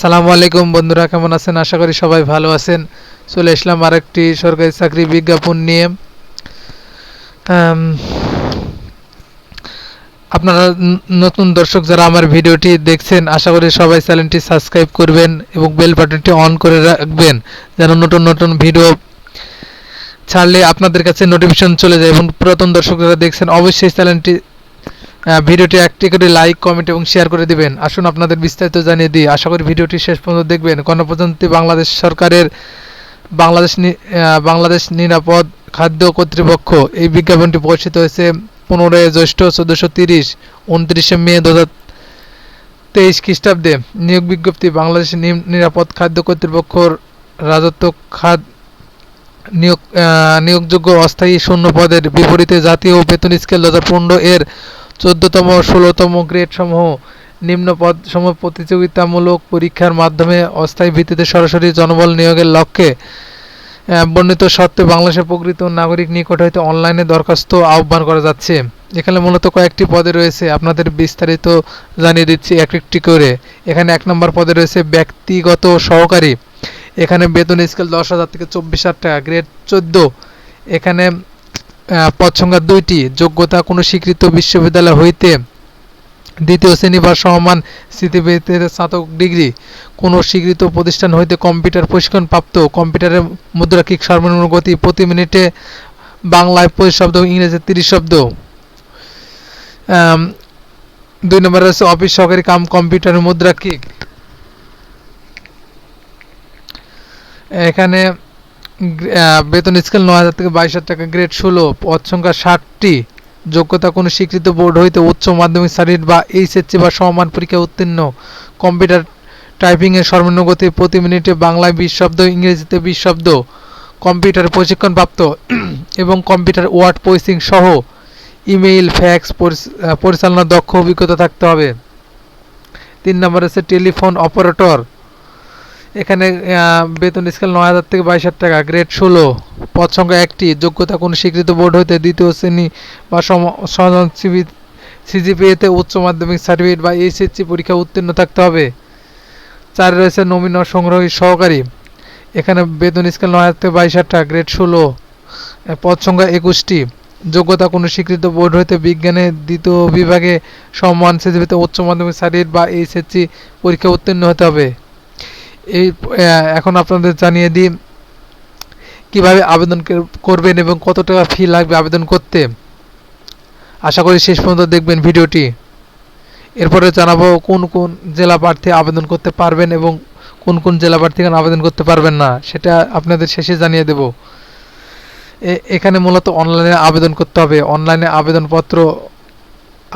আসসালামু আলাইকুম বন্ধুরা, কেমন আছেন? আশা করি সবাই ভালো আছেন। চলে আসলাম আরেকটি সরকারি চাকরি বিজ্ঞাপন নিয়ে। আপনারা নতুন দর্শক যারা আমার ভিডিওটি দেখছেন, আশা করি সবাই চ্যানেলটি সাবস্ক্রাইব করবেন এবং বেল বাটনটি অন করে রাখবেন, যেন নতুন নতুন ভিডিও ছাড়লে আপনাদের কাছে নোটিফিকেশন চলে যায় এবং পুরাতন দর্শক যারা দেখছেন, অবশ্যই চ্যানেলটি ভিডিওটি একটি করে লাইক কমেন্ট এবং শেয়ার করে দিবেন। আসুন আপনাদের বিস্তারিত জানিয়ে দিই। আশা করি ভিডিওটি শেষ পর্যন্ত দেখবেন। গণপ্রজাতন্ত্রী বাংলাদেশ সরকারের বাংলাদেশ বাংলাদেশ নিরাপদ খাদ্য কর্তৃপক্ষ। এই বিজ্ঞাপনটি প্রকাশিত হয়েছে পনেরোই জ্যৈষ্ঠ চোদ্দোশো তিরিশ, উনত্রিশে মে দু হাজার তেইশ খ্রিস্টাব্দে। নিয়োগ বিজ্ঞপ্তি, বাংলাদেশ নিরাপদ খাদ্য কর্তৃপক্ষর রাজত্ব খাদ নিয়োগ নিয়োগযোগ্য অস্থায়ী শূন্য পদের বিপরীতে জাতীয় বেতন স্কেল দু হাজার পনেরো এর চোদ্দতম, ষোলোতম গ্রেড সমূহ নিম্ন সমূহ প্রতিযোগিতামূলক পরীক্ষার মাধ্যমে অস্থায়ী ভিত্তিতে সরাসরি জনবল নিয়োগের লক্ষ্যে বর্ণিত সত্ত্বে বাংলাদেশের প্রকৃত নাগরিক নিকট হইতে অনলাইনে দরখাস্ত আহ্বান করা যাচ্ছে। এখানে মূলত কয়েকটি পদে রয়েছে, আপনাদের বিস্তারিত জানিয়ে দিচ্ছি এক একটি করে। এখানে এক নম্বর পদে রয়েছে ব্যক্তিগত সহকারী। এখানে বেতন স্কেল দশ হাজার থেকে চব্বিশ হাজার টাকা, গ্রেড চোদ্দ। এখানে পদ সংখ্যা দুইটি, যোগ্যতা কোনো স্বীকৃত বিশ্ববিদ্যালয় হইতে দ্বিতীয় শ্রেণি বা সমমান স্মৃতিবৃত্তিতে স্নাতক ডিগ্রি, কোনো স্বীকৃত প্রতিষ্ঠান হইতে কম্পিউটার প্রশিক্ষণ প্রাপ্ত কম্পিউটারের মুদ্রাকিক সর্বনিম্ন গতি প্রতি মিনিটে বাংলায় পঁচিশ শব্দ ইংরেজিতে তিরিশ শব্দ। দুই নম্বরে রয়েছে অফিস সহকারী কাম কম্পিউটারের মুদ্রাকিক এখানে বেতন স্কেল নয় হাজার থেকে বাইশ হাজার টাকা গ্রেড ষোলো, পদ সংখ্যা ষাটটি। যোগ্যতা কোনো স্বীকৃত বোর্ড হইতে উচ্চ মাধ্যমিক সার্টিফিকেট বা এইচএসসি বা সমমান পরীক্ষা উত্তীর্ণ। কম্পিউটার টাইপিংয়ের সর্বনিম্ন গতি প্রতি মিনিটে বাংলায় বিশ শব্দ, ইংরেজিতে বিশ শব্দ। কম্পিউটার প্রশিক্ষণপ্রাপ্ত এবং কম্পিউটার ওয়ার্ড প্রসেসিং সহ ইমেইল ফ্যাক্স পরিচালনার দক্ষ অভিজ্ঞতা থাকতে হবে। তিন নম্বর হচ্ছে টেলিফোন অপারেটর এখানে বেতন স্কেল নয় হাজার থেকে বাইশ হাজার টাকা গ্রেড ষোলো। পদ সংখ্যা একটি, যোগ্যতা কোনো স্বীকৃত বোর্ড হইতে দ্বিতীয় শ্রেণি বা সম সিজিপিএতে উচ্চ মাধ্যমিক সার্টিফিকেট বা এইচএসসি পরীক্ষা উত্তীর্ণ থাকতে হবে। চার রয়েছে নমিন সংগ্রহী সহকারী। এখানে বেতন স্কেল নয় হাজার থেকে বাইশ হাজার টাকা গ্রেড ষোলো। পদ সংখ্যা একুশটি। যোগ্যতা কোনো স্বীকৃত বোর্ড হইতে বিজ্ঞানের দ্বিতীয় বিভাগে সম্মান সিজিপিতে উচ্চ মাধ্যমিক সার্টিফিকেট বা এইচএসসি পরীক্ষা উত্তীর্ণ হতে হবে। এই এখন আপনাদের জানিয়ে দিই, কীভাবে আবেদন করবেন এবং কত টাকা ফি লাগবে আবেদন করতে। আশা করি শেষ পর্যন্ত দেখবেন ভিডিওটি। এরপরে জানাব কোন কোন জেলা প্রার্থী আবেদন করতে পারবেন এবং কোন কোন জেলা প্রার্থীগণ আবেদন করতে পারবেন না, সেটা আপনাদের শেষে জানিয়ে দেব। এখানে মূলত অনলাইনে আবেদন করতে হবে। অনলাইনে আবেদনপত্র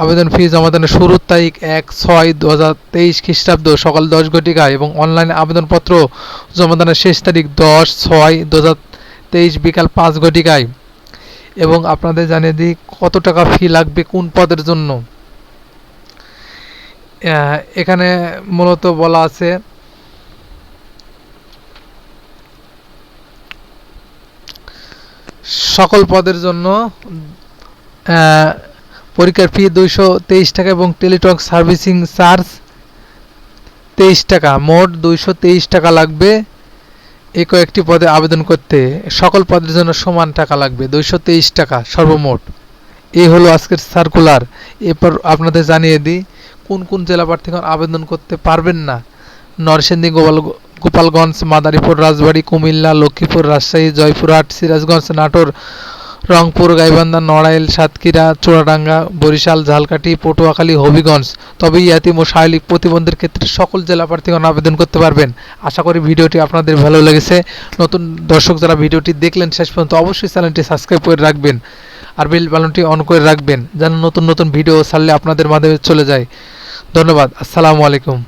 আবেদন ফি জমা জমাদানের শুরুর তারিখ এক ছয় দু হাজার তেইশ খ্রিস্টাব্দ সকাল দশ ঘটিকা এবং অনলাইনে আবেদনপত্র জমা জমাদানের শেষ তারিখ দশ ছয় দু হাজার তেইশ বিকাল পাঁচ ঘটিকায়। এবং আপনাদের জানিয়ে দিই কত টাকা ফি লাগবে কোন পদের জন্য। এখানে মূলত বলা আছে সকল পদের জন্য পরীক্ষার ফি দুইশো তেইশ টাকা এবং টেলিটক সার্ভিসিং চার্জ তেইশ টাকা। মোট দুইশো তেইশ টাকা লাগবে এই কয়েকটি পদে আবেদন করতে। সকল পদের জন্য সমান টাকা লাগবে, দুইশো তেইশ টাকা সর্বমোট। এই হলো আজকের সার্কুলার এরপর আপনাদের জানিয়ে দিই, কোন কোন জেলা প্রার্থীগণ আবেদন করতে পারবেন না? নরসিংদী, গোপাল গোপালগঞ্জ, মাদারীপুর, রাজবাড়ী, কুমিল্লা, লক্ষ্মীপুর, রাজশাহী, জয়পুরহাট, সিরাজগঞ্জ, নাটোর রংপুর, গাইবান্ধা, নড়াইল, সাতক্ষীরা, চুয়াডাঙ্গা, বরিশাল, ঝালকাঠি, পটুয়াখালী, হবিগঞ্জ। তবে ইয়াতিম ও শারীরিক প্রতিবন্ধীর ক্ষেত্রে সকল জেলা প্রার্থীগণ আবেদন করতে পারবেন। আশা করি ভিডিওটি আপনাদের ভালো লেগেছে। নতুন দর্শক যারা ভিডিওটি দেখলেন শেষ পর্যন্ত অবশ্যই চ্যানেলটি সাবস্ক্রাইব করে রাখবেন আর বেল বালনটি অন করে রাখবেন যেন নতুন নতুন ভিডিও ছাড়লে আপনাদের মাধ্যমে চলে যায়। ধন্যবাদ। আসসালামু আলাইকুম।